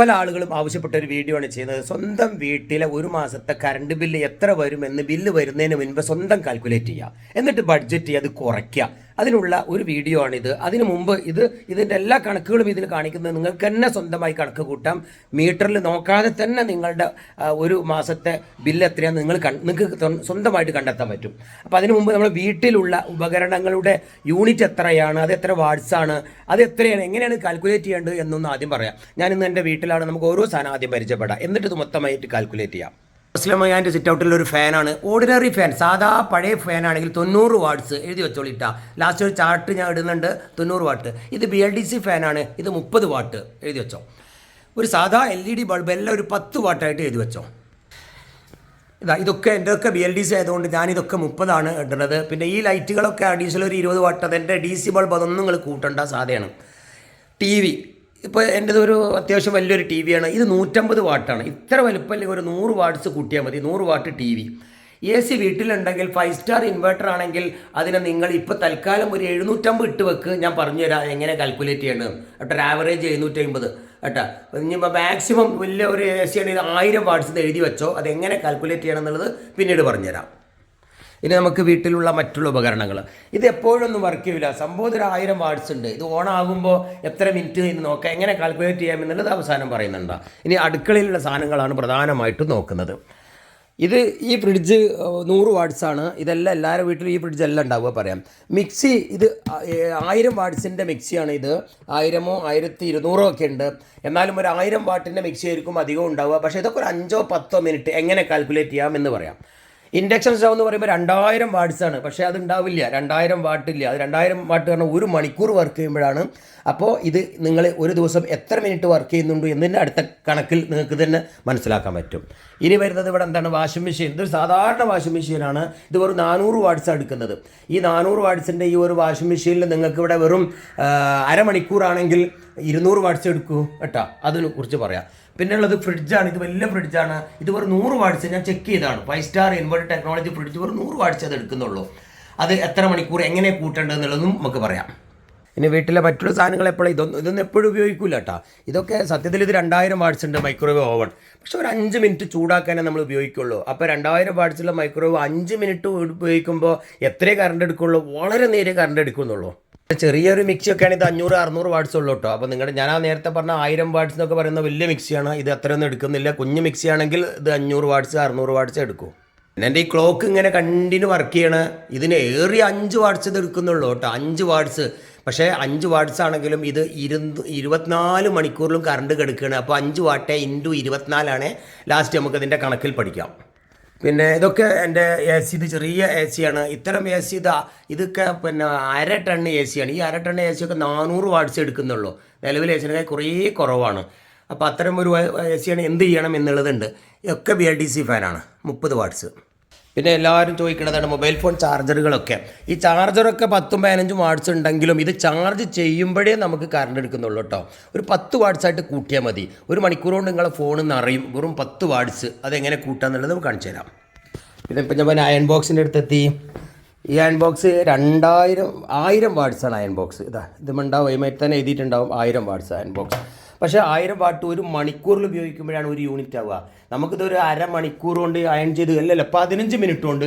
പല ആളുകളും ആവശ്യപ്പെട്ട ഒരു വീഡിയോ ആണ് ചെയ്യുന്നത്. സ്വന്തം വീട്ടിലെ ഒരു മാസത്തെ കറണ്ട് ബില്ല് എത്ര വരുമെന്ന് ബില്ല് വരുന്നതിന് മുൻപ് സ്വന്തം കാൽക്കുലേറ്റ് ചെയ്യുക. എന്നിട്ട് ബഡ്ജറ്റ് ചെയ്യുക അത് കുറയ്ക്കുക. അതിനുള്ള ഒരു വീഡിയോ ആണിത്. അതിനു മുമ്പ് ഇത് ഇതിന്റെ എല്ലാ കണക്കുകളും ഇതിൽ കാണിക്കുന്നത് നിങ്ങൾക്ക് തന്നെ സ്വന്തമായി കണക്ക് കൂട്ടാം. മീറ്ററിൽ നോക്കാതെ തന്നെ നിങ്ങളുടെ ഒരു മാസത്തെ ബില്ല് എത്രയാണെന്ന് നിങ്ങൾ നിങ്ങൾക്ക് സ്വന്തമായിട്ട് കണ്ടെത്താൻ പറ്റും. അപ്പോൾ അതിനു മുമ്പ് നമ്മൾ വീട്ടിലുള്ള ഉപകരണങ്ങളുടെ യൂണിറ്റ് എത്രയാണ് അത് എത്ര വാട്ട്സ് ആണ് അത് എത്രയാണ് എങ്ങനെയാണ് കാൽക്കുലേറ്റ് ചെയ്യേണ്ടത് എന്നൊന്ന് ആദ്യം പറയാം. ഞാൻ ഇന്ന് എന്റെ വീട്ടിലാണ് നമുക്ക് ഓരോ സാധനം ആദ്യം പരിചയപ്പെടാം. എന്നിട്ട് ഇത് മൊത്തമായിട്ട് കാൽക്കുലേറ്റ് ചെയ്യാം. മുസ്ലിമയാന്റെ സിറ്റ് ഔട്ടിൽ ഒരു ഫാനാണ്. ഓർഡിനറി ഫാൻ സാധാ പഴയ ഫാനാണെങ്കിൽ തൊണ്ണൂറ് വാട്ട്സ് എഴുതി വെച്ചോളിട്ടാ. ലാസ്റ്റ് ഒരു ചാർട്ട് ഞാൻ ഇടുന്നുണ്ട് തൊണ്ണൂറ് വാട്ട് ഇത് ബി എൽ ഡി സി ഫാനാണ് ഇത് മുപ്പത് വാട്ട് എഴുതി വെച്ചോ. ഒരു സാധാ എൽ ഇ ഡി ബൾബ് എല്ലാം ഒരു പത്ത് വാട്ടായിട്ട് എഴുതി വെച്ചോ. ഇതാ ഇതൊക്കെ എന്റെ ഒക്കെ ബി എൽ ഡി സി ആയതുകൊണ്ട് ഞാനിതൊക്കെ മുപ്പതാണ് ഇടുന്നത്. പിന്നെ ഈ ലൈറ്റുകളൊക്കെ അഡീഷണൽ ഒരു ഇരുപത് വാട്ട് അതെന്റെ ഡി സി ബൾബ് അതൊന്നും നിങ്ങൾ കൂട്ടേണ്ട സാധ്യമാണ് ടി വി ഇപ്പോൾ ഒരു അത്യാവശ്യം വലിയൊരു ടി വിയാണ്. ഇത് നൂറ്റമ്പത് വാട്ടാണ്. ഇത്ര വലുപ്പമല്ലെങ്കിൽ ഒരു നൂറ് വാട്ട്സ് കൂട്ടിയാൽ മതി. നൂറ് watt T V. A C വീട്ടിലുണ്ടെങ്കിൽ ഫൈവ് സ്റ്റാർ ഇൻവെർട്ടർ ആണെങ്കിൽ അതിനെ നിങ്ങൾ ഇപ്പോൾ തൽക്കാലം ഒരു എഴുന്നൂറ്റമ്പത് ഇട്ട് വെക്ക്. ഞാൻ പറഞ്ഞു തരാം എങ്ങനെ കാൽക്കുലേറ്റ് ചെയ്യണം. കേട്ടോ ആവറേജ് എഴുന്നൂറ്റമ്പത്. കേട്ടോ ഇനിയിപ്പോൾ മാക്സിമം വലിയ ഒരു എ സി ആണെങ്കിൽ ആയിരം വാട്ട്സ് എഴുതി വെച്ചോ. അതെങ്ങനെ കാൽക്കുലേറ്റ് ചെയ്യണം എന്നുള്ളത് പിന്നീട് പറഞ്ഞുതരാം. ഇനി നമുക്ക് വീട്ടിലുള്ള മറ്റുള്ള ഉപകരണങ്ങൾ. ഇത് എപ്പോഴൊന്നും വർക്ക് ചെയ്യില്ല സംഭവം ആയിരം വാർഡ്സ് ഉണ്ട്. ഇത് ഓൺ ആകുമ്പോൾ എത്ര മിനിറ്റ് എന്ന് നോക്കാം എങ്ങനെ കാൽക്കുലേറ്റ് ചെയ്യാം എന്നുള്ളത് അവസാനം പറയുന്നുണ്ട്. ഇനി അടുക്കളയിലുള്ള സാധനങ്ങളാണ് പ്രധാനമായിട്ടും നോക്കുന്നത്. ഇത് ഈ ഫ്രിഡ്ജ് നൂറ് ആണ്. ഇതെല്ലാം എല്ലാവരുടെ വീട്ടിലും ഈ ഫ്രിഡ്ജ് എല്ലാം ഉണ്ടാവുക പറയാം. മിക്സി ഇത് ആയിരം വാർഡ്സിന്റെ മിക്സിയാണ് ഇത്. ആയിരമോ ആയിരത്തി ഇരുന്നൂറോ ഒക്കെ ഉണ്ട്. എന്നാലും ഒരു ആയിരം വാട്ടിന്റെ മിക്സി ആയിരിക്കും അധികം ഉണ്ടാവുക. പക്ഷേ ഇതൊക്കെ ഒരു അഞ്ചോ പത്തോ മിനിറ്റ് എങ്ങനെ കാൽക്കുലേറ്റ് ചെയ്യാം എന്ന് പറയാം. ഇൻഡക്ഷൻ സ്റ്റവ് എന്ന് പറയുമ്പോൾ രണ്ടായിരം വാട്ട്സ് ആണ്. പക്ഷേ അത് ഉണ്ടാവില്ല. രണ്ടായിരം വാട്ടില്ല അത് രണ്ടായിരം വാട്ട് കാരണം ഒരു മണിക്കൂർ വർക്ക് ചെയ്യുമ്പോഴാണ്. അപ്പോൾ ഇത് നിങ്ങൾ ഒരു ദിവസം എത്ര മിനിറ്റ് വർക്ക് ചെയ്യുന്നുണ്ട് എന്നതിന്റെ അടുത്ത കണക്കിൽ നിങ്ങൾക്ക് തന്നെ മനസ്സിലാക്കാൻ പറ്റും. ഇനി വരുന്നത് ഇവിടെ എന്താണ്? വാഷിംഗ് മെഷീൻ ഇതൊരു സാധാരണ വാഷിംഗ് മെഷീനാണ് ഇത് വെറും നാനൂറ് വാട്ട്സ് എടുക്കുന്നത്. ഈ നാനൂറ് വാട്ട്സിന്റെ ഈ ഒരു വാഷിംഗ് മെഷീനിൽ നിങ്ങൾക്ക് ഇവിടെ വെറും അരമണിക്കൂറാണെങ്കിൽ ഇരുന്നൂറ് വാട്ട്സ് എടുക്കൂ കേട്ടോ. അതിനെ കുറിച്ച് പറയാം. പിന്നെ ഉള്ളത് ഫ്രിഡ്ജാണ് ഇത് വലിയ ഫ്രിഡ്ജാണ് ഇത് വെറും നൂറ് വാട്സ് ഞാൻ ചെക്ക് ചെയ്താണ് five star inverter technology fridge വെറും നൂറ് വാട്സ് അത് എടുക്കുന്നുള്ളൂ. അത് എത്ര മണിക്കൂർ എങ്ങനെ കൂട്ടേണ്ടത് എന്നുള്ളതും നമുക്ക് പറയാം. ഇനി വീട്ടിലെ മറ്റുള്ള സാധനങ്ങൾ എപ്പോഴും ഇതൊന്നും ഇതൊന്നും എപ്പോഴും ഉപയോഗിക്കില്ല കേട്ടോ ഇതൊക്കെ സത്യത്തിൽ ഇത് രണ്ടായിരം വാട്സ് ഉണ്ട് മൈക്രോവേവ് ഓവൻ പക്ഷെ ഒരു അഞ്ച് മിനിറ്റ് ചൂടാക്കാനേ നമ്മൾ ഉപയോഗിക്കുള്ളൂ. അപ്പോൾ രണ്ടായിരം വാട്സുള്ള മൈക്രോവേവ് അഞ്ച് മിനിറ്റ് ഉപയോഗിക്കുമ്പോൾ എത്രയേ കറണ്ട് എടുക്കുള്ളൂ? വളരെ നേരെ കറണ്ട് എടുക്കുന്നുള്ളൂ. ചെറിയൊരു മിക്സി ഒക്കെ ആണെങ്കിൽ ഇത് അഞ്ഞൂറ് അറുന്നൂറ് വാട്സ് ഉള്ളൂ കേട്ടോ അപ്പോൾ നിങ്ങളുടെ ഞാൻ ആ നേരത്തെ പറഞ്ഞ ആയിരം വാട്സ് എന്നൊക്കെ പറയുന്ന വലിയ മിക്സിയാണ് ഇത് അത്രയൊന്നും എടുക്കുന്നില്ല. കുഞ്ഞു മിക്സിയാണെങ്കിൽ ഇത് അഞ്ഞൂറ് വാട്സ് അറുന്നൂറ് വാട്സ് എടുക്കും. പിന്നെ എന്റെ ഈ ക്ലോക്ക് ഇങ്ങനെ കണ്ടിന്യൂ വർക്ക് ചെയ്യണ. ഇതിന് ഏറി അഞ്ച് വാട്സ് ഇത് എടുക്കുന്നുള്ളൂ കേട്ടോ അഞ്ച് വാട്സ് പക്ഷേ അഞ്ച് വാട്സ് ആണെങ്കിലും ഇത് ഇരുന്ന് ഇരുപത്തിനാല് മണിക്കൂറിലും കറണ്ട് കിടക്കുകയാണ് അപ്പോൾ അഞ്ച് വാട്ടേ ഇന്റു ഇരുപത്തിനാലാണ് ലാസ്റ്റ് നമുക്ക് ഇതിന്റെ കണക്കിൽ പഠിക്കാം. പിന്നെ ഇതൊക്കെ എന്റെ എ സി ഇത് ചെറിയ എ സിയാണ് ഇത്തരം എ സി ഇതാ ഇതൊക്കെ പിന്നെ അര ടൺ എ സിയാണ് ഈ അര ടൺ എ സി ഒക്കെ നാനൂറ് വാട്ട്സ് എടുക്കുന്നുള്ളൂ. നിലവിൽ എ സിനൊക്കെ കുറേ കുറവാണ്. അപ്പോൾ അത്തരം ഒരു എ സിയാണ് എന്ത് ചെയ്യണം എന്നുള്ളതുണ്ട്. ഇതൊക്കെ ബി എൽ ഡി സി ഫാനാണ് മുപ്പത് വാട്ട്സ് പിന്നെ എല്ലാവരും ചോദിക്കുന്നതാണ് മൊബൈൽ ഫോൺ ചാർജറുകളൊക്കെ. ഈ ചാർജറൊക്കെ പത്തും പതിനഞ്ചും വാട്സ് ഉണ്ടെങ്കിലും ഇത് ചാർജ് ചെയ്യുമ്പോഴേ നമുക്ക് കറണ്ട് എടുക്കുന്നുള്ളൂ കേട്ടോ ഒരു പത്ത് വാട്സായിട്ട് കൂട്ടിയാൽ മതി. ഒരു മണിക്കൂർ കൊണ്ട് നിങ്ങളെ ഫോൺ അറിയും വെറും പത്ത് വാട്സ്. അതെങ്ങനെ കൂട്ടാന്നുള്ളത് നമുക്ക് കാണിച്ചു തരാം. പിന്നെ ഇപ്പം ഞാൻ അയൺ ബോക്സിന്റെ അടുത്തെത്തി. ഈ അയൺ ബോക്സ് രണ്ടായിരം ആയിരം വാട്സാണ് അയൺ ബോക്സ് ഇതാ ഇത് ഉണ്ടാവും ഇതുമായിട്ട് തന്നെ എഴുതിയിട്ടുണ്ടാവും. ആയിരം വാട്സ് അയൺ ബോക്സ് പക്ഷേ ആയിരം വാട്ട് ഒരു മണിക്കൂറിൽ ഉപയോഗിക്കുമ്പോഴാണ് ഒരു യൂണിറ്റ് ആവുക. നമുക്കിത് ഒരു അര മണിക്കൂർ കൊണ്ട് അയൺ ചെയ്ത് അല്ലല്ല പതിനഞ്ച് മിനിറ്റ് കൊണ്ട്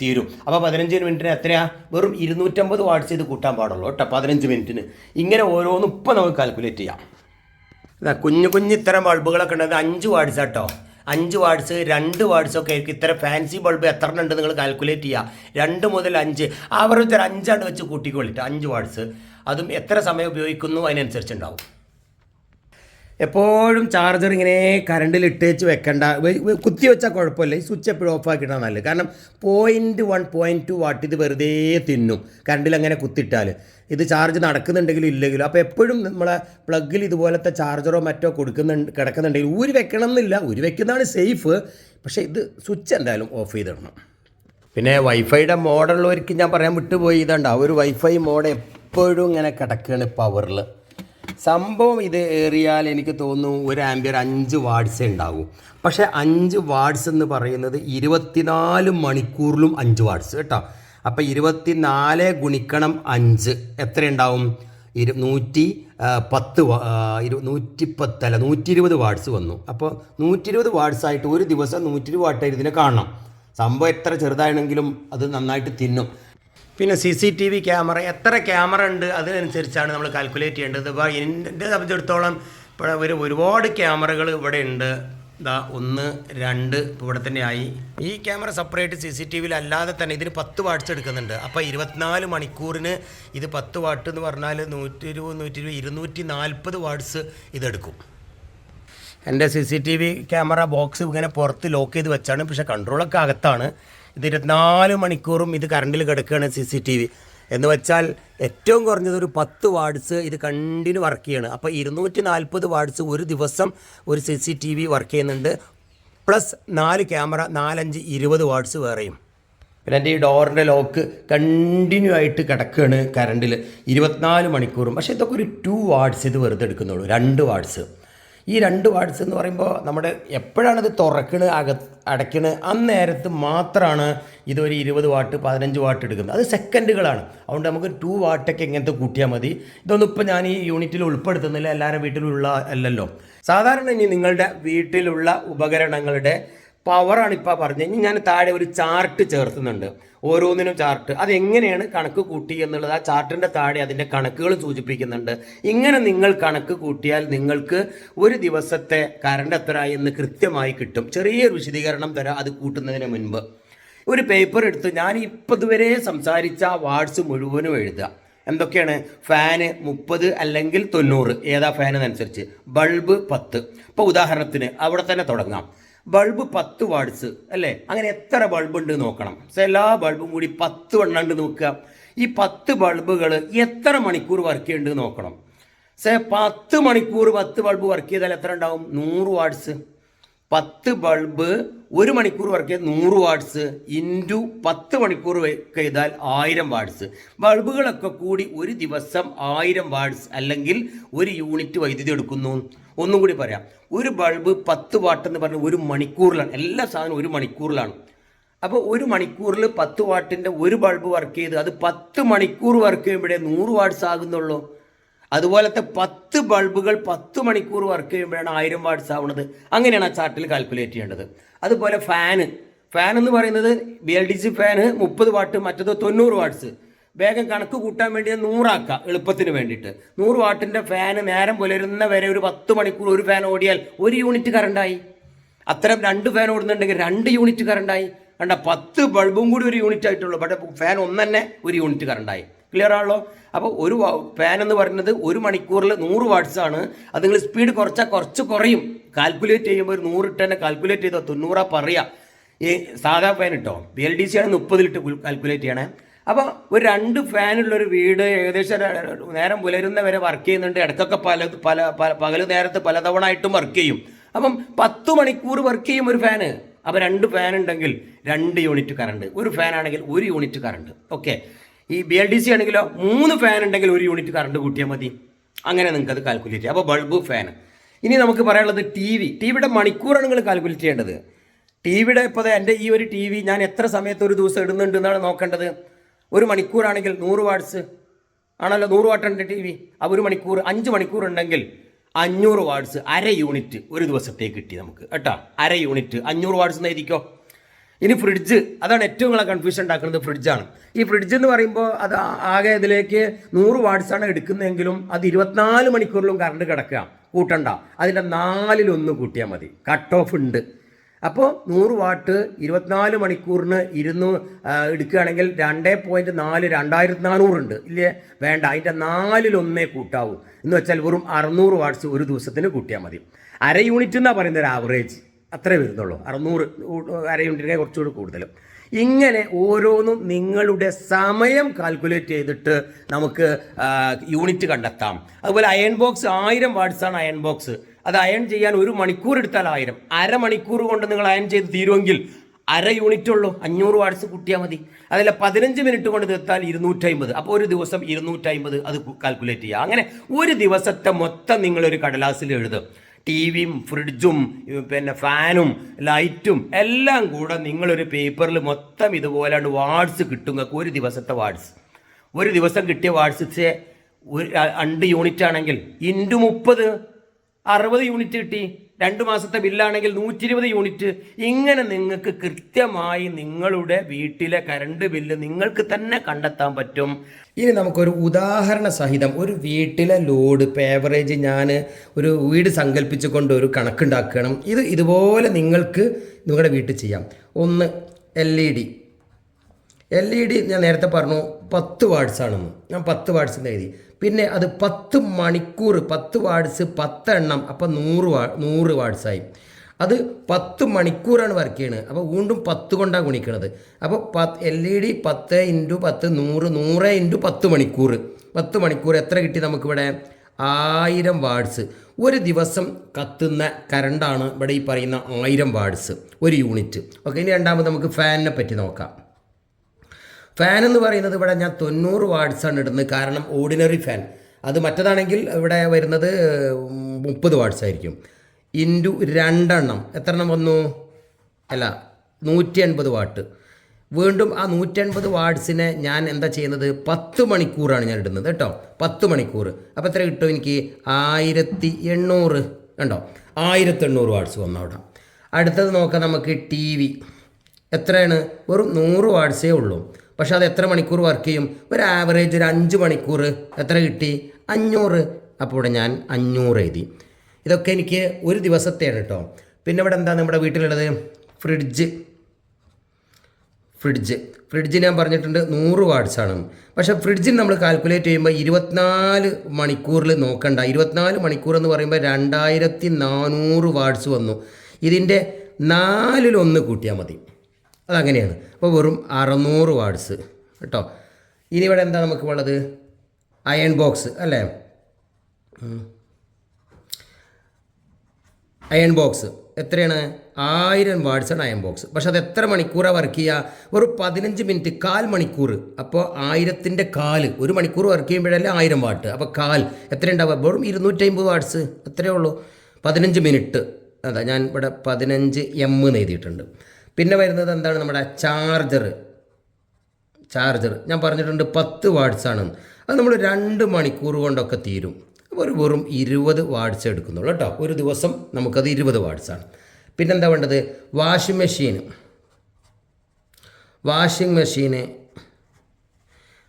തീരും. അപ്പോൾ പതിനഞ്ച് മിനിറ്റിന് എത്രയാ? വെറും ഇരുന്നൂറ്റമ്പത് വാട്ട്സ് ചെയ്ത് കൂട്ടാൻ പാടുള്ളൂ കേട്ടോ പതിനഞ്ച് മിനിറ്റിന്. ഇങ്ങനെ ഓരോന്നും ഇപ്പം നമുക്ക് കാൽക്കുലേറ്റ് ചെയ്യാം. ഇതാ കുഞ്ഞു കുഞ്ഞു ഇത്തരം ബൾബുകളൊക്കെ ഉണ്ടത് അഞ്ച് വാട്ട്സ് കേട്ടോ അഞ്ച് വാട്ട്സ് രണ്ട് വാട്ട്സ് ഒക്കെ ആയിരിക്കും. ഇത്ര ഫാൻസി ബൾബ് എത്ര ഉണ്ട് നിങ്ങൾ കാൽക്കുലേറ്റ് ചെയ്യുക രണ്ട് മുതൽ അഞ്ച്. ആവറേജ് ഒരു അഞ്ചാണ്ട് വെച്ച് കൂട്ടിക്കൊള്ളിട്ട് അഞ്ച് വാട്ട്സ്. അതും എത്ര സമയം ഉപയോഗിക്കുന്നു? അതിനനുസരിച്ച് ഉണ്ടാവും എപ്പോഴും ചാർജർ ഇങ്ങനെ കറണ്ടിൽ ഇട്ടേച്ച് വെക്കണ്ട. കുത്തി വെച്ചാൽ കുഴപ്പമില്ല. ഈ സ്വിച്ച് എപ്പോഴും ഓഫ് ആക്കിയിട്ടാണ് നല്ലത്. കാരണം point one point two watt ഇത് വെറുതെ തിന്നും. കറണ്ടിൽ അങ്ങനെ കുത്തിയിട്ടാൽ ഇത് ചാർജ് നടക്കുന്നുണ്ടെങ്കിലും ഇല്ലെങ്കിലും. അപ്പോൾ എപ്പോഴും നമ്മളെ പ്ലഗിൽ ഇതുപോലത്തെ ചാർജറോ മറ്റോ കൊടുക്കുന്നുണ്ട് കിടക്കുന്നുണ്ടെങ്കിൽ ഊരി വെക്കണം എന്നില്ല ഊരി വെക്കുന്നതാണ് സേഫ് പക്ഷേ ഇത് സ്വിച്ച് എന്തായാലും ഓഫ് ചെയ്തിടണം. പിന്നെ വൈഫൈയുടെ മോഡുള്ളവർക്ക് ഞാൻ പറയാൻ വിട്ടുപോയി. ഇതുണ്ട് ഒരു വൈഫൈ മോഡ് എപ്പോഴും ഇങ്ങനെ കിടക്കുകയാണ് പവറിൽ സംഭവം ഇത് ഏറിയാൽ എനിക്ക് തോന്നുന്നു ഒരു ആംബിയർ അഞ്ച് വാർഡ്സേ ഉണ്ടാവും. പക്ഷേ അഞ്ച് വാർഡ്സ് എന്ന് പറയുന്നത് ഇരുപത്തിനാല് മണിക്കൂറിലും അഞ്ച് വാർഡ്സ് കേട്ടോ. അപ്പോൾ ഇരുപത്തിനാല് ഗുണിക്കണം അഞ്ച് എത്ര ഉണ്ടാവും? ഇരു നൂറ്റി പത്ത് ഇരു നൂറ്റി പത്തല്ല നൂറ്റി ഇരുപത് വാർഡ്സ് വന്നു. അപ്പോൾ നൂറ്റി ഇരുപത് വാർഡ്സ് ആയിട്ട് ഒരു ദിവസം നൂറ്റി ഇരുപത് വാട്ടായിട്ട് ഇതിനെ കാണണം. സംഭവം എത്ര ചെറുതാണെങ്കിലും അത് നന്നായിട്ട് തിന്നും. പിന്നെ C C T V camera എത്ര ക്യാമറ ഉണ്ട് അതിനനുസരിച്ചാണ് നമ്മൾ കാൽക്കുലേറ്റ് ചെയ്യേണ്ടത്. ഇപ്പോൾ എന്റെ സംബന്ധിച്ചിടത്തോളം ഇപ്പോൾ ഒരു ഒരുപാട് ക്യാമറകൾ ഇവിടെ ഉണ്ട്. ഇതാ ഒന്ന് രണ്ട് ഇവിടെ തന്നെ ആയി. ഈ camera separate C C T വിയിൽ അല്ലാതെ തന്നെ ഇതിന് പത്ത് വാട്ട്സ് എടുക്കുന്നുണ്ട്. അപ്പോൾ ഇരുപത്തിനാല് മണിക്കൂറിന് ഇത് പത്ത് വാട്ട് എന്ന് പറഞ്ഞാൽ നൂറ്റി ഇരുപത് നൂറ്റി ഇരുപത് ഇരുന്നൂറ്റി നാൽപ്പത് വാട്ട്സ് ഇതെടുക്കും. എന്റെ C C T V camera box ഇങ്ങനെ പുറത്ത് ലോക്ക് ചെയ്ത് വെച്ചാണ്. പക്ഷേ കൺട്രോളൊക്കെ അകത്താണ്. ഇത് ഇരുപത്തിനാല് മണിക്കൂറും ഇത് കറണ്ടിൽ കിടക്കുകയാണ് സി സി ടി വി. എന്ന് വെച്ചാൽ ഏറ്റവും കുറഞ്ഞത് ഒരു പത്ത് വാർഡ്സ് ഇത് കണ്ടിന്യൂ വർക്ക് ചെയ്യാണ്. അപ്പോൾ ഇരുന്നൂറ്റി നാൽപ്പത് വാർഡ്സ് ഒരു ദിവസം ഒരു C C T V work ചെയ്യുന്നുണ്ട്. പ്ലസ് നാല് ക്യാമറ നാലഞ്ച് ഇരുപത് വാർഡ്സ് വേറെയും. പിന്നെ എന്റെ ഈ ഡോറിന്റെ ലോക്ക് കണ്ടിന്യൂ ആയിട്ട് കിടക്കുകയാണ് കറണ്ടിൽ. ഇരുപത്തിനാല് മണിക്കൂറും. പക്ഷേ ഇതൊക്കെ ഒരു ടു വാർഡ്സ് ഇത് വെറുതെ എടുക്കുന്നുള്ളൂ. രണ്ട് വാട്ട്സ് ഈ രണ്ട് വാർഡ്സ് എന്ന് പറയുമ്പോൾ നമ്മുടെ എപ്പോഴാണ് ഇത് തുറക്കണ് അക അടയ്ക്കണ് അന്നേരത്ത് മാത്രമാണ് ഇതൊരു ഇരുപത് വാട്ട് പതിനഞ്ച് വാട്ട് എടുക്കുന്നത്. അത് സെക്കൻഡുകളാണ് അതുകൊണ്ട് നമുക്ക് ടു വാട്ടൊക്കെ ഇങ്ങനത്തെ കൂട്ടിയാൽ മതി. ഇതൊന്നും ഇപ്പോൾ ഞാൻ ഈ യൂണിറ്റിൽ ഉൾപ്പെടുത്തുന്നില്ല എല്ലാവരുടെ വീട്ടിലുള്ള അല്ലല്ലോ. സാധാരണ ഇനി നിങ്ങളുടെ വീട്ടിലുള്ള ഉപകരണങ്ങളുടെ പവറാണ് ഇപ്പോൾ പറഞ്ഞു കഴിഞ്ഞാൽ ഞാൻ താഴെ ഒരു ചാർട്ട് ചേർത്തുന്നുണ്ട്. ഓരോന്നിനും ചാർട്ട് അതെങ്ങനെയാണ് കണക്ക് കൂട്ടി എന്നുള്ളത്? ആ ചാർട്ടിന്റെ താഴെ അതിന്റെ കണക്കുകൾ സൂചിപ്പിക്കുന്നുണ്ട്. ഇങ്ങനെ നിങ്ങൾ കണക്ക് കൂട്ടിയാൽ നിങ്ങൾക്ക് ഒരു ദിവസത്തെ കറണ്ട് എത്ര എന്ന് കൃത്യമായി കിട്ടും. ചെറിയൊരു വിശദീകരണം തരാം അത് കൂട്ടുന്നതിന് മുൻപ്. ഒരു പേപ്പർ എടുത്ത് ഞാൻ ഇപ്പം ഇതുവരെ സംസാരിച്ച വാർഡ്സ് മുഴുവനും എഴുതുക. എന്തൊക്കെയാണ്? ഫാന് മുപ്പത് അല്ലെങ്കിൽ തൊണ്ണൂറ്. ഏതാ ഫാനെന്നനുസരിച്ച് ബൾബ് പത്ത്. ഇപ്പോൾ ഉദാഹരണത്തിന് അവിടെ തന്നെ തുടങ്ങാം. ബൾബ് പത്ത് വാട്സ് അല്ലേ? അങ്ങനെ എത്ര ബൾബ് ഉണ്ട് നോക്കണം എല്ലാ ബൾബും കൂടി പത്ത് എണ്ണണ്ട് നോക്കുക. ഈ പത്ത് ബൾബുകൾ എത്ര മണിക്കൂർ വർക്ക് ചെയ്യുന്നുണ്ട് നോക്കണം. സേ പത്ത് മണിക്കൂർ പത്ത് ബൾബ് വർക്ക് ചെയ്താൽ എത്ര ഉണ്ടാവും? നൂറ് വാട്സ്. പത്ത് ബൾബ് ഒരു മണിക്കൂർ വർക്ക് ചെയ്താൽ നൂറ് വാട്സ്. ഇന്റു പത്ത് മണിക്കൂർ ചെയ്താൽ ആയിരം വാട്സ്. ബൾബുകളൊക്കെ കൂടി ഒരു ദിവസം ആയിരം വാട്സ് അല്ലെങ്കിൽ ഒരു യൂണിറ്റ് വൈദ്യുതി എടുക്കുന്നു. ഒന്നും കൂടി പറയാം. ഒരു ബൾബ് പത്ത് വാട്ട് എന്ന് പറഞ്ഞാൽ ഒരു മണിക്കൂറിലാണ്. എല്ലാ സാധനവും ഒരു മണിക്കൂറിലാണ്. അപ്പോൾ ഒരു മണിക്കൂറിൽ പത്ത് വാട്ടിന്റെ ഒരു ബൾബ് വർക്ക് ചെയ്ത് അത് പത്ത് മണിക്കൂർ വർക്ക് ചെയ്യുമ്പോഴേ നൂറ് വാട്ട്സ് ആകുന്നുള്ളൂ. അതുപോലത്തെ പത്ത് ബൾബുകൾ പത്ത് മണിക്കൂർ വർക്ക് ചെയ്യുമ്പോഴാണ് ആയിരം വാട്ട്സ് ആവുന്നത്. അങ്ങനെയാണ് ആ ചാർട്ടിൽ കാൽക്കുലേറ്റ് ചെയ്യേണ്ടത്. അതുപോലെ ഫാന്. ഫാൻ എന്ന് പറയുന്നത് B L D C fan മുപ്പത് വാട്ട് മറ്റത് തൊണ്ണൂറ് വാട്ട്സ് വേഗം കണക്ക് കൂട്ടാൻ വേണ്ടി നൂറാക്കുക എളുപ്പത്തിന് വേണ്ടിയിട്ട്. നൂറ് വാട്ടിന്റെ ഫാന് നേരം പുലരുന്ന വരെ ഒരു പത്ത് മണിക്കൂർ ഒരു ഫാൻ ഓടിയാൽ ഒരു യൂണിറ്റ് കറണ്ടായി അത്തരം രണ്ട് ഫാൻ ഓടുന്നുണ്ടെങ്കിൽ രണ്ട് യൂണിറ്റ് കറണ്ടായി കണ്ട പത്ത് ബൾബും കൂടി ഒരു യൂണിറ്റ് ആയിട്ടുള്ളൂ. പക്ഷേ ഫാൻ ഒന്ന് തന്നെ ഒരു യൂണിറ്റ് കറണ്ടായി ക്ലിയർ ആണല്ലോ? അപ്പോൾ ഒരു ഫാൻ എന്ന് പറയുന്നത് ഒരു മണിക്കൂറിൽ നൂറ് വാട്ട്സ് ആണ്. അത് നിങ്ങൾ സ്പീഡ് കുറച്ചാൽ കുറച്ച് കുറയും. കാൽക്കുലേറ്റ് ചെയ്യുമ്പോൾ ഒരു നൂറിട്ട് തന്നെ കാൽക്കുലേറ്റ് ചെയ്താൽ തൊണ്ണൂറാ പറയുക. ഈ സാധാ ഫാൻ ഇട്ടോ? ബി എൽ ഡി സി ആണ് മുപ്പതിലിട്ട് കാൽക്കുലേറ്റ് ചെയ്യണേ. അപ്പോൾ ഒരു രണ്ട് ഫാനുള്ളൊരു വീട് ഏകദേശം നേരം പുലരുന്ന വരെ വർക്ക് ചെയ്യുന്നുണ്ട്. ഇടയ്ക്കൊക്കെ പല പല പകൽ നേരത്ത് പലതവണ ആയിട്ടും വർക്ക് ചെയ്യും. അപ്പം പത്ത് മണിക്കൂർ വർക്ക് ചെയ്യും ഒരു ഫാന്. അപ്പോൾ രണ്ട് ഫാൻ ഉണ്ടെങ്കിൽ രണ്ട് യൂണിറ്റ് കറണ്ട്. ഒരു ഫാൻ ആണെങ്കിൽ ഒരു യൂണിറ്റ് കറണ്ട്. ഓക്കെ. ഈ ബി എൽ ഡി സി ആണെങ്കിലോ മൂന്ന് ഫാൻ ഉണ്ടെങ്കിൽ ഒരു യൂണിറ്റ് കറണ്ട് കൂട്ടിയാൽ മതി. അങ്ങനെ നിങ്ങൾക്ക് അത് കാൽക്കുലേറ്റ് ചെയ്യാം. അപ്പോൾ ബൾബ് ഫാൻ ഇനി നമുക്ക് പറയാനുള്ളത് ടി വി ടി വിയുടെ മണിക്കൂറാണ് നിങ്ങൾ കാൽക്കുലേറ്റ് ചെയ്യേണ്ടത്. ടി വിയുടെ ഇപ്പോൾ എന്റെ ഈ ഒരു ടി വി ഞാൻ എത്ര സമയത്ത് ഒരു ദിവസം ഇടുന്നുണ്ട് എന്നാണ് നോക്കേണ്ടത്? ഒരു മണിക്കൂറാണെങ്കിൽ നൂറ് വാട്ട്സ് ആണല്ലോ നൂറ് വാട്ടുണ്ട് ടി വി. ആ ഒരു മണിക്കൂർ അഞ്ച് മണിക്കൂർ ഉണ്ടെങ്കിൽ അഞ്ഞൂറ് വാട്ട്സ് അര യൂണിറ്റ് ഒരു ദിവസത്തേക്ക് കിട്ടി നമുക്ക് കേട്ടോ? അര യൂണിറ്റ് അഞ്ഞൂറ് വാട്ട്സ് എന്നായിരിക്കോ ഇനി ഫ്രിഡ്ജ് അതാണ് ഏറ്റവും കൂടുതൽ കൺഫ്യൂഷൻ ഉണ്ടാക്കുന്നത് ഫ്രിഡ്ജാണ്. ഈ ഫ്രിഡ്ജ് എന്ന് പറയുമ്പോൾ അത് ആകെ ഇതിലേക്ക് നൂറ് ആണ് എടുക്കുന്നതെങ്കിലും അത് ഇരുപത്തിനാല് മണിക്കൂറിലും കറണ്ട് കിടക്കുക കൂട്ടണ്ട. അതിന്റെ നാലിലൊന്ന് കൂട്ടിയാൽ മതി. കട്ട് ഓഫ് ഉണ്ട്. അപ്പോൾ നൂറ് വാട്ട് ഇരുപത്തിനാല് മണിക്കൂറിന് ഇരുന്ന് എടുക്കുകയാണെങ്കിൽ രണ്ടേ പോയിന്റ് നാല് രണ്ടായിരത്തി നാനൂറുണ്ട് ഇല്ലേ? വേണ്ട അതിന്റെ നാലിലൊന്നേ കൂട്ടാവൂ. എന്ന് വെച്ചാൽ വെറും അറുന്നൂറ് വാട്ട്സ് ഒരു ദിവസത്തിന് കൂട്ടിയാൽ മതി. അര യൂണിറ്റ് എന്നാണ് പറയുന്നത് ഒരു ആവറേജ് അത്രേ വരുന്നുള്ളൂ. അറുന്നൂറ് അര യൂണിറ്റിനെ കുറച്ചുകൂടി കൂടുതലും. ഇങ്ങനെ ഓരോന്നും നിങ്ങളുടെ സമയം കാൽക്കുലേറ്റ് ചെയ്തിട്ട് നമുക്ക് യൂണിറ്റ് കണ്ടെത്താം. അതുപോലെ അയൺ ബോക്സ് ആയിരം വാട്ട്സാണ് അയൺ ബോക്സ് അത് അയൺ ചെയ്യാൻ ഒരു മണിക്കൂർ എടുത്താൽ ആയിരം. അരമണിക്കൂർ കൊണ്ട് നിങ്ങൾ അയൺ ചെയ്ത് തീരുമെങ്കിൽ അര യൂണിറ്റ് ഉള്ളൂ. അഞ്ഞൂറ് വാട്സ് കൂട്ടിയാൽ മതി. അതല്ല പതിനഞ്ച് മിനിറ്റ് കൊണ്ട് തീർത്താൽ ഇരുന്നൂറ്റമ്പത്. അപ്പോൾ ഒരു ദിവസം ഇരുന്നൂറ്റമ്പത് അത് കാൽക്കുലേറ്റ് ചെയ്യുക അങ്ങനെ ഒരു ദിവസത്തെ മൊത്തം നിങ്ങളൊരു കടലാസിൽ എഴുതും. ടി വിയും ഫ്രിഡ്ജും പിന്നെ ഫാനും ലൈറ്റും എല്ലാം കൂടെ നിങ്ങളൊരു പേപ്പറിൽ മൊത്തം ഇതുപോലെയാണ് വാർഡ്സ് കിട്ടും. നിങ്ങൾക്ക് ഒരു ദിവസത്തെ വാട്സ്. ഒരു ദിവസം കിട്ടിയ വാർഡ്സ് ഒരു രണ്ട് യൂണിറ്റ് ആണെങ്കിൽ ഇന്റു മുപ്പത് അറുപത് യൂണിറ്റ് കിട്ടി. രണ്ട് മാസത്തെ ബില്ലാണെങ്കിൽ നൂറ്റി ഇരുപത് യൂണിറ്റ്. ഇങ്ങനെ നിങ്ങൾക്ക് കൃത്യമായി നിങ്ങളുടെ വീട്ടിലെ കറണ്ട് ബില്ല് നിങ്ങൾക്ക് തന്നെ കണ്ടെത്താൻ പറ്റും. ഇനി നമുക്കൊരു ഉദാഹരണ സഹിതം ഒരു വീട്ടിലെ ലോഡ് പേവറേജ് ഞാൻ ഒരു വീട് സങ്കല്പിച്ചുകൊണ്ട് ഒരു കണക്കുണ്ടാക്കണം. ഇത് ഇതുപോലെ നിങ്ങൾക്ക് നിങ്ങളുടെ വീട്ടിൽ ചെയ്യാം. ഒന്ന് L E D L E D ഞാൻ നേരത്തെ പറഞ്ഞു പത്ത് വാട്സ് ആണെന്ന് ഞാൻ പത്ത് വാട്സ് എന്ന് എഴുതി. പിന്നെ അത് പത്ത് മണിക്കൂർ പത്ത് വാട്സ് പത്തെണ്ണം അപ്പം നൂറ് വാ നൂറ് വാട്സായി. അത് പത്ത് മണിക്കൂറാണ് വർക്ക് ചെയ്യുന്നത് അപ്പോൾ വീണ്ടും പത്ത് കൊണ്ടാണ് ഗുണിക്കുന്നത് അപ്പോൾ പത്ത് എൽ ഇ ഡി പത്ത് ഇന്റു പത്ത് നൂറ് നൂറ് ഇന്റു പത്ത് മണിക്കൂർ. പത്ത് മണിക്കൂർ എത്ര കിട്ടി നമുക്കിവിടെ? ആയിരം വാട്സ്. ഒരു ദിവസം കത്തുന്ന കറണ്ടാണ് ഇവിടെ ഈ പറയുന്ന ആയിരം വാട്സ്. ഒരു യൂണിറ്റ്. ഓക്കെ ഇനി രണ്ടാമത് നമുക്ക് ഫാനിനെ പറ്റി നോക്കാം. ഫാൻ എന്ന് പറയുന്നത് ഇവിടെ ഞാൻ തൊണ്ണൂറ് വാട്ട്സാണ് ഇടുന്നത്. കാരണം ഓർഡിനറി ഫാൻ അത് മറ്റതാണെങ്കിൽ ഇവിടെ വരുന്നത് മുപ്പത് വാട്ട്സ് ആയിരിക്കും. ഇന്റു രണ്ടെണ്ണം. എത്ര എണ്ണം വന്നു? അല്ല നൂറ്റി അൻപത് വാട്ട് വീണ്ടും ആ നൂറ്റി വാട്സിനെ ഞാൻ എന്താ ചെയ്യുന്നത്? പത്ത് മണിക്കൂറാണ് ഞാൻ ഇടുന്നത് കേട്ടോ. പത്ത് മണിക്കൂർ. അപ്പോൾ എത്ര കിട്ടും എനിക്ക്? ആയിരത്തി എണ്ണൂറ് കണ്ടോ? ആയിരത്തി എണ്ണൂറ് വന്നു അവിടെ. അടുത്തത് നോക്കാം നമുക്ക് ടി വി. എത്രയാണ്? വെറും നൂറ് വാട്ട്സേ ഉള്ളൂ. പക്ഷെ അത് എത്ര മണിക്കൂർ വർക്ക് ചെയ്യും? ഒരു ആവറേജ് ഒരു അഞ്ച് മണിക്കൂർ. എത്ര കിട്ടി? അഞ്ഞൂറ്. അപ്പോൾ ഇവിടെ ഞാൻ അഞ്ഞൂറ് എഴുതി. ഇതൊക്കെ എനിക്ക് ഒരു ദിവസത്തെയാണ് കേട്ടോ. പിന്നെ ഇവിടെ എന്താ നമ്മുടെ വീട്ടിലുള്ളത്? ഫ്രിഡ്ജ് ഫ്രിഡ്ജ് ഫ്രിഡ്ജ് ഞാൻ പറഞ്ഞിട്ടുണ്ട് നൂറ് വാട്ട്സാണ് പക്ഷേ ഫ്രിഡ്ജിന് നമ്മൾ കാൽക്കുലേറ്റ് ചെയ്യുമ്പോൾ ഇരുപത്തിനാല് മണിക്കൂറിൽ നോക്കണ്ട. ഇരുപത്തിനാല് മണിക്കൂർ എന്ന് പറയുമ്പോൾ രണ്ടായിരത്തി നാനൂറ് വാട്ട്സ് വന്നു. ഇതിന്റെ നാലിലൊന്ന് കൂട്ടിയാൽ മതി. അതങ്ങനെയാണ്. അപ്പോൾ വെറും അറുന്നൂറ് വാർഡ്സ് കേട്ടോ. ഇനി ഇവിടെ എന്താ നമുക്ക് ഉള്ളത്? അയൺ ബോക്സ് അല്ലേ? അയൺ ബോക്സ് എത്രയാണ്? ആയിരം വാട്സാണ് അയൺ ബോക്സ് പക്ഷെ അത് എത്ര മണിക്കൂറാണ് വർക്ക് ചെയ്യുക? ഒരു പതിനഞ്ച് മിനിറ്റ് കാൽ മണിക്കൂർ അപ്പോൾ ആയിരത്തിന്റെ കാൽ. ഒരു മണിക്കൂർ വർക്ക് ചെയ്യുമ്പോഴല്ലേ ആയിരം വാട്ട് അപ്പോൾ കാൽ. എത്ര ഉണ്ടാവുക? വെറും ഇരുന്നൂറ്റമ്പത് വാർഡ്സ് എത്രയേ ഉള്ളൂ. പതിനഞ്ച് മിനിറ്റ് അതാ ഞാൻ ഇവിടെ പതിനഞ്ച് എം എന്ന് എഴുതിയിട്ടുണ്ട്. പിന്നെ വരുന്നത് എന്താണ് നമ്മുടെ ചാർജർ ചാർജർ ഞാൻ പറഞ്ഞിട്ടുണ്ട് പത്ത് ആണ്. അത് നമ്മൾ രണ്ട് മണിക്കൂർ കൊണ്ടൊക്കെ തീരും. അപ്പോൾ ഒരു വെറും ഇരുപത് വാട്ട്സ് എടുക്കുന്നുള്ളൂ കേട്ടോ. ഒരു ദിവസം നമുക്കത് ഇരുപത് ആണ്. പിന്നെന്താ വേണ്ടത്? വാഷിംഗ് മെഷീൻ വാഷിംഗ് മെഷീന്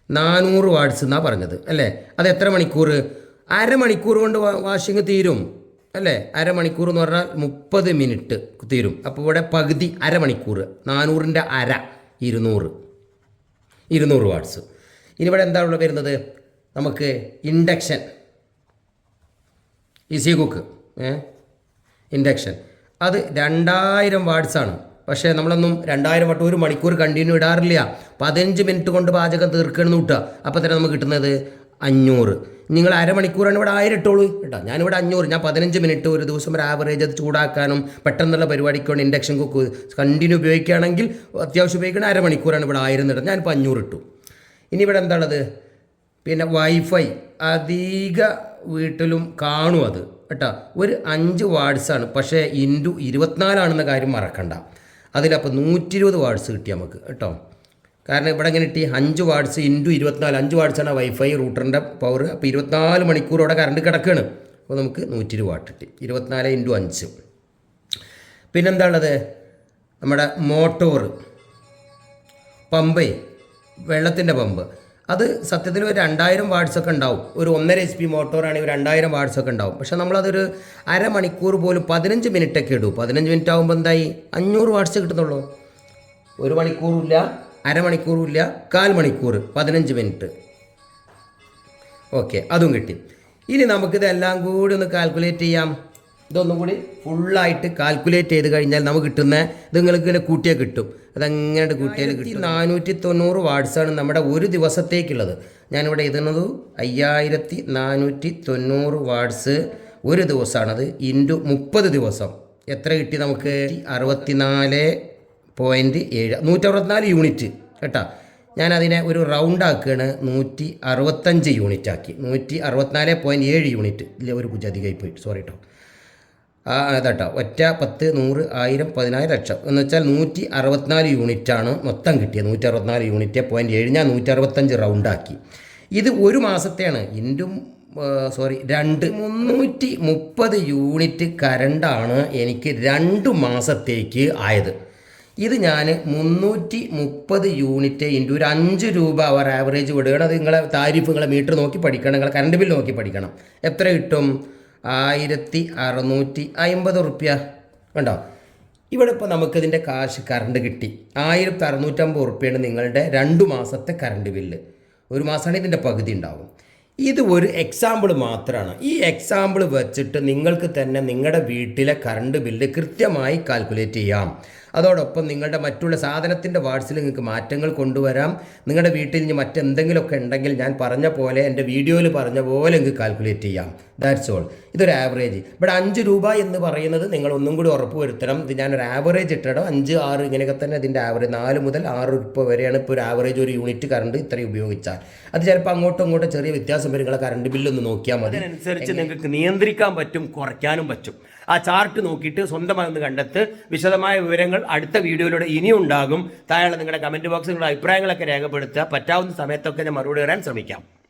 നാനൂറ് വാട്ട്സ് എന്നാണ് പറഞ്ഞത്. അല്ലേ? അത് എത്ര മണിക്കൂർ അരമണിക്കൂർ കൊണ്ട് വാഷിംഗ് തീരും. അല്ലേ? അരമണിക്കൂർ എന്ന് പറഞ്ഞാൽ മുപ്പത് മിനിറ്റ് തീരും. അപ്പോൾ ഇവിടെ പകുതി അരമണിക്കൂർ. നാനൂറിന്റെ അര ഇരുന്നൂറ്. ഇരുന്നൂറ് വാട്ട്സ്. ഇനി ഇവിടെ എന്താ ഉള്ളത് വരുന്നത്? നമുക്ക് ഇൻഡക്ഷൻ. Easy cook. ഇൻഡക്ഷൻ. അത് രണ്ടായിരം വാട്ട്സാണ് പക്ഷേ നമ്മളൊന്നും രണ്ടായിരം വട്ടം ഒരു മണിക്കൂർ കണ്ടിന്യൂ ഇടാറില്ല. പതിനഞ്ച് മിനിറ്റ് കൊണ്ട് പാചകം തീർക്കണമെന്ന് കിട്ടുക. അപ്പോൾ തന്നെ നമുക്ക് കിട്ടുന്നത് അഞ്ഞൂറ്. നിങ്ങൾ അരമണിക്കൂറാണ് ഇവിടെ ആയിരം ഇട്ടോളൂ കേട്ടോ ഞാനിവിടെ അഞ്ഞൂറ് ഞാൻ പതിനഞ്ച് മിനിറ്റ് ഒരു ദിവസം ഒരു ആവറേജ് അത് ചൂടാക്കാനും പെട്ടെന്നുള്ള പരിപാടിക്ക് വേണ്ടി ഇൻഡക്ഷൻ കുക്ക് കണ്ടിന്യൂ ഉപയോഗിക്കുകയാണെങ്കിൽ അത്യാവശ്യം ഉപയോഗിക്കണ അരമണിക്കൂറാണ് ഇവിടെ ആയിരം ഇടുന്നത് ഞാനിപ്പോൾ അഞ്ഞൂറ് ഇട്ടു. ഇനി ഇവിടെ എന്താണത്? പിന്നെ വൈഫൈ അധിക വീട്ടിലും കാണും അത്. കേട്ടോ ഒരു അഞ്ച് വാട്സാണ് പക്ഷേ ഇന്റു ഇരുപത്തിനാലാണെന്ന കാര്യം മറക്കണ്ട. അതിലപ്പോൾ നൂറ്റി ഇരുപത് വാട്സ് കിട്ടി നമുക്ക്. കേട്ടോ കാരണം ഇവിടെ ഇങ്ങനെ കിട്ടി. അഞ്ച് വാട്സ് ഇന്റു ഇരുപത്തിനാല്. അഞ്ച് ആണ് വൈഫൈ റൂട്ടറിന്റെ പവർ അപ്പോൾ ഇരുപത്തിനാല് മണിക്കൂർ അവിടെ കറണ്ട് കിടക്കുകയാണ് അപ്പോൾ നമുക്ക് നൂറ്റി ഇരുപത് വാട്ട് കിട്ടി. ഇരുപത്തിനാല് ഇന്റു അഞ്ച്. പിന്നെന്താ ഉള്ളത്? നമ്മുടെ മോട്ടോർ പമ്പേ വെള്ളത്തിന്റെ പമ്പ് അത് സത്യത്തിൽ ഒരു രണ്ടായിരം വാട്സ് ഒക്കെ ഉണ്ടാവും. ഒരു ഒന്നര എച്ച് പി മോട്ടോറാണെങ്കിൽ ഒരു രണ്ടായിരം വാട്സ് ഒക്കെ ഉണ്ടാവും. പക്ഷേ നമ്മളതൊരു അരമണിക്കൂർ പോലും പതിനഞ്ച് മിനിറ്റൊക്കെ ഇടും. പതിനഞ്ച് മിനിറ്റ് ആകുമ്പോൾ എന്തായി? അഞ്ഞൂറ് വാട്സ് കിട്ടുന്നുള്ളൂ. ഒരു മണിക്കൂറുമില്ല അരമണിക്കൂറുമില്ല കാൽ മണിക്കൂർ പതിനഞ്ച് മിനിറ്റ്. ഓക്കെ അതും കിട്ടി. ഇനി നമുക്കിതെല്ലാം കൂടി ഒന്ന് കാൽക്കുലേറ്റ് ചെയ്യാം. ഇതൊന്നും കൂടി ഫുള്ളായിട്ട് കാൽക്കുലേറ്റ് ചെയ്ത് കഴിഞ്ഞാൽ നമുക്ക് കിട്ടുന്ന ഇത് നിങ്ങൾക്ക് ഇങ്ങനെ കിട്ടും. അതെങ്ങനെ കൂട്ടിയാൽ കിട്ടും. നാനൂറ്റി തൊണ്ണൂറ് വാട്സാണ് നമ്മുടെ ഒരു ദിവസത്തേക്കുള്ളത്. ഞാനിവിടെ എഴുതുന്നത് അയ്യായിരത്തി നാനൂറ്റി തൊണ്ണൂറ് വാട്സ് ഒരു ദിവസമാണത്. ഇന്റു മുപ്പത് ദിവസം. എത്ര കിട്ടി നമുക്ക്? അറുപത്തിനാല് പോയിന്റ് ഏഴ്. നൂറ്ററുപത്തിനാല് യൂണിറ്റ്. കേട്ടോ? ഞാനതിനെ ഒരു റൗണ്ട് ആക്കുകയാണ് നൂറ്റി അറുപത്തഞ്ച് യൂണിറ്റ് ആക്കി നൂറ്റി അറുപത്തിനാല് പോയിന്റ് ഏഴ് യൂണിറ്റ്. ഇല്ല ഒരു കുറ്റി അധികമായി പോയി. സോറി കേട്ടോ ആ അതാട്ടോ. ഒറ്റ പത്ത് നൂറ് ആയിരം പതിനായിരം ലക്ഷം. എന്ന് വെച്ചാൽ നൂറ്റി അറുപത്തിനാല് യൂണിറ്റാണ് മൊത്തം കിട്ടിയത്. നൂറ്റി അറുപത്തിനാല് യൂണിറ്റ് പോയിന്റ് ഏഴ്. ഞാൻ നൂറ്റി അറുപത്തഞ്ച് റൗണ്ടാക്കി. ഇത് ഒരു മാസത്തെയാണ്. ഇന്റും സോറി രണ്ട് മുന്നൂറ്റി മുപ്പത് യൂണിറ്റ് കരണ്ടാണ് എനിക്ക് രണ്ട് മാസത്തേക്ക് ആയത്. ഇത് ഞാൻ മുന്നൂറ്റി മുപ്പത് യൂണിറ്റ് ഇന്റു ഒരു അഞ്ച് രൂപ അവർ ആവറേജ് വിടുകയാണ്. അത് നിങ്ങളെ താരിഫ് നിങ്ങളെ മീറ്റർ നോക്കി പഠിക്കണം. നിങ്ങളെ കറണ്ട് ബിൽ നോക്കി പഠിക്കണം. എത്ര കിട്ടും? ആയിരത്തി അറുന്നൂറ്റി അമ്പത് റുപ്യ കണ്ടോ? ഇവിടെ ഇപ്പോൾ നമുക്കിതിന്റെ കാശ് കറണ്ട് കിട്ടി. ആയിരത്തി അറുന്നൂറ്റമ്പത് റുപ്യയാണ് നിങ്ങളുടെ രണ്ട് മാസത്തെ കറണ്ട് ബില്ല് ഒരു മാസമാണ് ഇതിന്റെ പകുതി ഉണ്ടാവും. ഇത് ഒരു എക്സാമ്പിൾ മാത്രമാണ് ഈ എക്സാമ്പിൾ വെച്ചിട്ട് നിങ്ങൾക്ക് തന്നെ നിങ്ങളുടെ വീട്ടിലെ കറണ്ട് ബില്ല് കൃത്യമായി കാൽക്കുലേറ്റ് ചെയ്യാം. അതോടൊപ്പം നിങ്ങളുടെ മറ്റുള്ള സാധനത്തിന്റെ വാട്സിൽ നിങ്ങൾക്ക് മാറ്റങ്ങൾ കൊണ്ടുവരാം. നിങ്ങളുടെ വീട്ടിൽ ഇനി മറ്റെന്തെങ്കിലുമൊക്കെ ഉണ്ടെങ്കിൽ ഞാൻ പറഞ്ഞ പോലെ എന്റെ വീഡിയോയിൽ പറഞ്ഞ പോലെ നിങ്ങൾക്ക് കാൽക്കുലേറ്റ് ചെയ്യാം. ദാറ്റ്സ് ഓൾ ഇതൊരു ആവറേജ് ഇവിടെ അഞ്ച് രൂപ എന്ന് പറയുന്നത് നിങ്ങൾ ഒന്നും കൂടി ഉറപ്പ് വരുത്തണം. ഇത് ഞാനൊരു ആവറേജ് ഇട്ടിടം അഞ്ച് ആറ് ഇങ്ങനെയൊക്കെ തന്നെ അതിന്റെ ആവറേജ് നാല് മുതൽ ആറ് രൂപ വരെയാണ് ഇപ്പോൾ ഒരു ആവറേജ് ഒരു യൂണിറ്റ് കറണ്ട് ഇത്രയും ഉപയോഗിച്ചാൽ. അത് ചിലപ്പോൾ അങ്ങോട്ടും ഇങ്ങോട്ടും ചെറിയ വ്യത്യാസം വരും. നിങ്ങളെ കറണ്ട് ബില്ലൊന്ന് നോക്കിയാൽ മതി. അതിനനുസരിച്ച് നിങ്ങൾക്ക് നിയന്ത്രിക്കാൻ പറ്റും കുറയ്ക്കാനും പറ്റും. ആ ചാർട്ട് നോക്കിയിട്ട് സ്വന്തമായി ഒന്ന് കണ്ടെത്ത്. വിശദമായ വിവരങ്ങൾ അടുത്ത വീഡിയോയിലൂടെ ഇനിയും ഉണ്ടാകും. താഴെ നിങ്ങളുടെ കമന്റ് ബോക്സിൽ നിങ്ങളുടെ അഭിപ്രായങ്ങളൊക്കെ രേഖപ്പെടുത്തുക. പറ്റാവുന്ന സമയത്തൊക്കെ ഞാൻ മറുപടി തരാൻ ശ്രമിക്കാം.